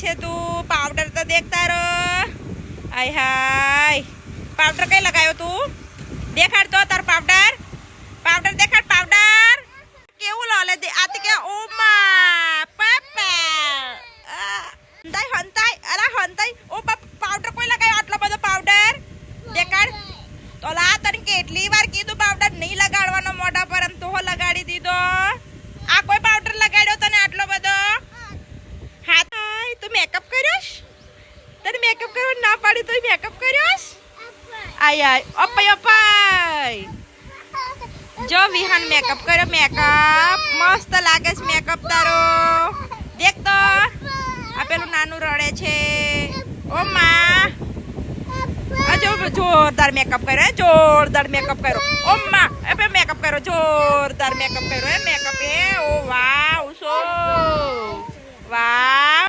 છે તું? પાવડર તો દેખતા રહો. આય હાય. પાવડર કઈ લગાવ્યો તું? દેખાડ તો તાર પાવડર પાવડર દેખાડ પાવડર કેવું લાલે લે આ તો કે ઓ મા પાપા આ, હંતાઈ હંતાઈ અરે હંતાઈ. ઓ પાવડર કોઈ લગાવ્યો આટલો બધો પાવડર દેખાડ. તો લા તને કેટલી વાર કીધું પાવડર નહીં લગાડવાનો મોઢા પર એમ તો હો લગાડી દીધો આ કોઈ પાવડર લગાડ્યો તને આટલો બધો હા હાય તું મેકઅપ કર્યો? તને મેકઅપ કરવા ના પાડી તો મેકઅપ કર્યો? આય આય, અપાય અપાય. જો વિહાન મેકઅપ કર્યો મેકઅપ મસ્ત લાગે છે મેકઅપ તારો. દેખ તો. આ પેલું નાનું રડે છે. ઓ માં. જો, જોરદાર મેકઅપ કર્યો જોરદાર મેકઅપ કર્યો. ઓ માં, એ મેકઅપ કર્યો, જોરદાર મેકઅપ કર્યો, હે મેકઅપ એ ઓ